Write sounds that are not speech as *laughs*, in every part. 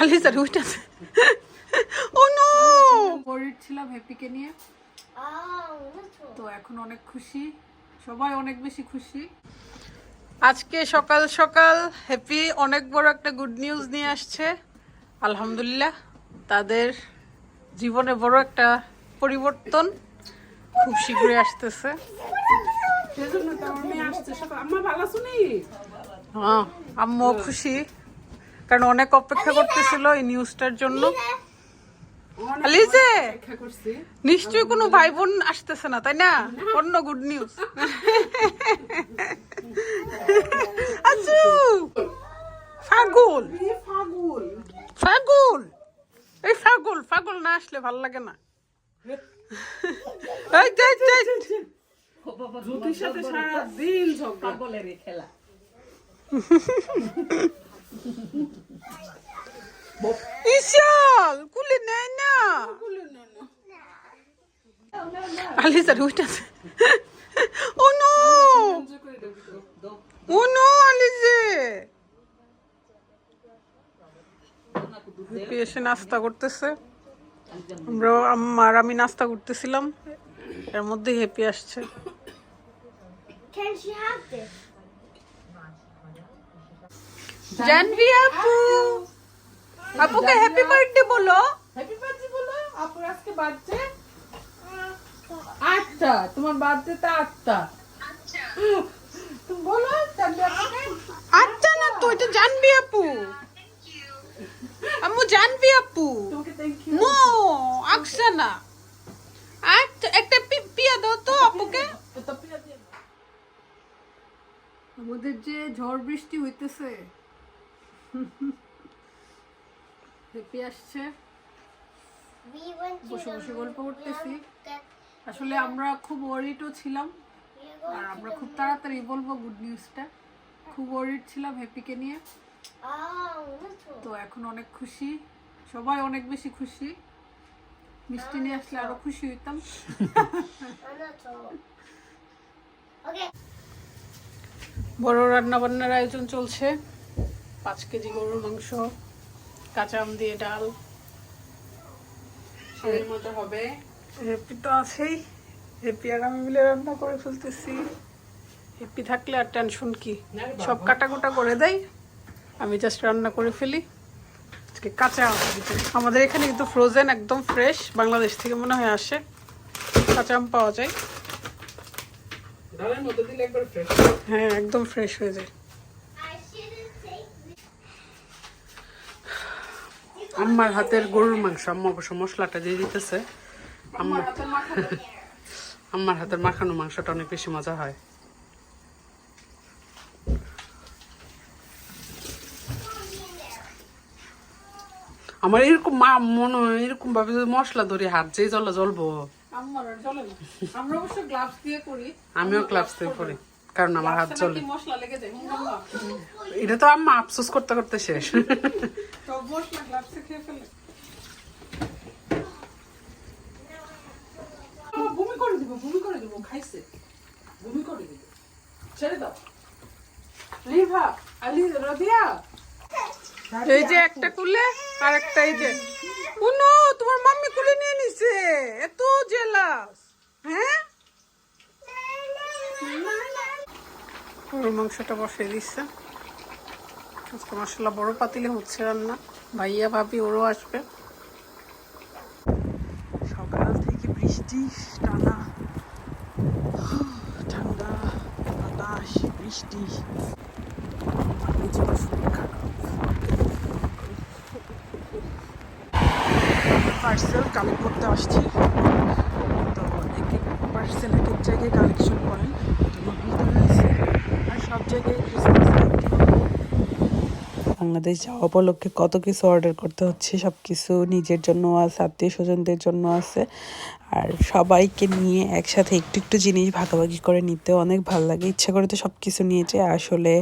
আলিসার উঠেছে ও no worried ছিলাম হ্যাপিকে নিয়ে। তো এখন অনেক খুশি। সবাই অনেক বেশি খুশি। আজকে সকাল সকাল হ্যাপি অনেক বড় একটা গুড নিউজ নিয়ে আসছে। আলহামদুলিল্লাহ তাদের জীবনে বড় একটা পরিবর্তন খুব শীঘ্রই আসতেছে। হ্যাঁ আম্মু খুশি। কারণ অনেক অপেক্ষা করতেছিল এই নিউজটার জন্য। আলিজে অপেক্ষা নিশ্চয়ই কোনো ভাই বোন আসতেছে না তাই না? অন্য গুড নিউজ আচ্ছু ফাগুল। ফাগুল। ফাগুল এই ফাগুল ফাগুল না আসলে ভালো লাগে না। সারা দিন ঝগড়া। *laughs* ইশাল কুলে নেয় না। আলিসার উঠেছে ও নো! ও নো এসে নাস্তা করতেছে। আমরা আমার আমি নাস্তা করতেছিলাম। এর মধ্যে হ্যাপি আসছে। Can she have this? জানবি আপু? আপুকে হ্যাপি বার্থডে বলো। হ্যাপি বার্থডে বলো। আপুর আজকে বার্থডে আটটা। তোমার বার্থডে তা আটটা। তুমি বলো জানবি আপুকে আচ্ছা না তো এটা জানবি আপু। আম্মু জানবি আপু। তোমাকে থ্যাংক ইউ নো আকসা না। আচ্ছা একটা পিয়া দাও তো আপুকে। আমাদের যে ঝড় বৃষ্টি হইতেছে হ্যাপি আসছে। বসে বসে গল্প করতেছি। আসলে আমরা খুব ওয়ারিডও ছিলাম। আর আমরা খুব তাড়াতাড়ি বলব গুড নিউজটা খুব ওয়ারিড ছিলাম হ্যাপিকে নিয়ে। Oh, তো এখন অনেক খুশি। সবাই অনেক বেশি খুশি। মিষ্টি নিয়ে আসলে আরও খুশি হইতাম. *laughs* Okay. বড় রান্না বান্নার আয়োজন চলছে। পাঁচ কেজি গরুর মাংস কাঁচা আম দিয়ে ডাল। সেই মতো হবে। হেপি তো আছেই। হেপি আর আমি মিলে রান্না করে ফেলতেছি। হেপি থাকলে আর টেনশন কি? সব কাটাকুটা করে দেয় আমি জাস্ট রান্না করে ফেলি। আজকে কাঁচা আম। আমাদের এখানে কিন্তু ফ্রোজেন একদম ফ্রেশ বাংলাদেশ থেকে মনে হয় আসে। কাঁচা আম পাওয়া যায়। হ্যাঁ একদম ফ্রেশ হয়ে যায়। আম্মার হাতের গরুর মাংস আম্মা অবশ্য মশলাটা দিয়ে দিতেছে। আমার হাতে আম্মার হাতের মাখানো মাংসটা অনেক বেশি মজা হয়। আমার এরকম মা মনে হয় এরকম ভাবে যদি মশলা ধরে হাত যেই জলে জ্বলবো। আমার না গ্লাভস দিয়ে করি। কারণ আমার হাত চলে। এটা তো আম্মা আফসোস করতে করতে শেষ। সব মশলা গ্লাভসে খেয়ে ফেলে। ও, বমি করে দিব বমি করে দিব খাইছে। বমি করে দিব। ছেড়ে দাও। রিভা আলি রবিয়া এই যে একটা কুলে আর একটা এই যে। উনো তোমার মাম্মি কুলে নিয়ে নিছে। গরুর মাংসটা বসিয়ে দিচ্ছে। আজকে মশলা বড় পাতিলে হচ্ছে রান্না। ভাইয়া, ভাবি, ওরও আসবে। সকাল থেকে বৃষ্টি, টানা, ঠান্ডা, বাতাস, বৃষ্টি। পার্সেল কালেক্ট করতে আসছি। তো এক এক পার্সেল এক এক জায়গায় কালেকশন করেন তো ভিতরে আছে আর সব জায়গায় ক্রিসমাস বাংলাদেশ যাওয়া উপলক্ষে কত কিছু অর্ডার করতে হচ্ছে সব কিছু নিজের জন্য আছে আত্মীয় স্বজনদের জন্য আছে। আর সবাইকে নিয়ে একসাথে একটু একটু জিনিস ভাগাভাগি করে নিতে অনেক ভালো লাগে। ইচ্ছা করে তো সব কিছু নিয়ে যায় আসলে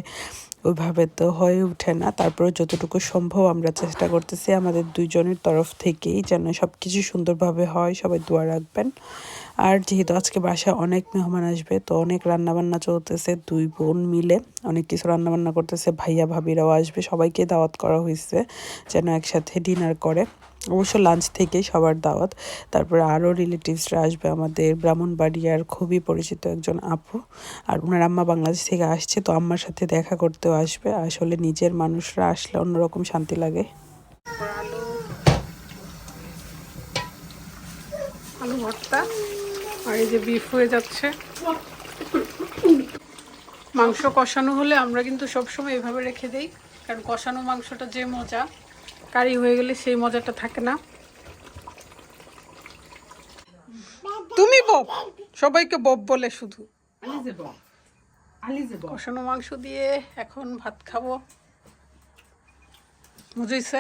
ওইভাবে তো হয়ে ওঠে না। তারপরে যতটুকু সম্ভব আমরা চেষ্টা করতেছি আমাদের দুইজনের তরফ থেকেই যেন সব কিছু সুন্দরভাবে হয়, সবাই দোয়া রাখবেন। আর যেহেতু আজকে বাসায় অনেক মেহমান আসবে, তো অনেক রান্নাবান্না চলতেছে, দুই বোন মিলে অনেক কিছু রান্নাবান্না করতেছে, ভাইয়া ভাবিরাও আসবে, সবাইকে দাওয়াত করা হয়েছে যেন একসাথে ডিনার করে। অবশ্য লাঞ্চ থেকেই সবার দাওয়াত। তারপরে আরও রিলেটিভসরা আসবে, আমাদের ব্রাহ্মণবাড়িয়ার খুবই পরিচিত একজন আপু, আর ওনার আম্মা বাংলাদেশ থেকে আসছে, তো আম্মার সাথে দেখা করতেও আসবে। আসলে নিজের মানুষরা আসলে অন্যরকম শান্তি লাগে। আলু আলু ভর্তা? আর এই যে বিফ হয়ে যাচ্ছে। মাংস কষানো হলে আমরা কিন্তু সবসময় এভাবে রেখে দেই কারণ কষানো মাংসটা যে মজা কারি হয়ে গেলে সেই মজাটা থাকে না। তুমি বব সবাইকে বব বলে শুধু। কষানো মাংস দিয়ে এখন ভাত খাব। বুঝেছে?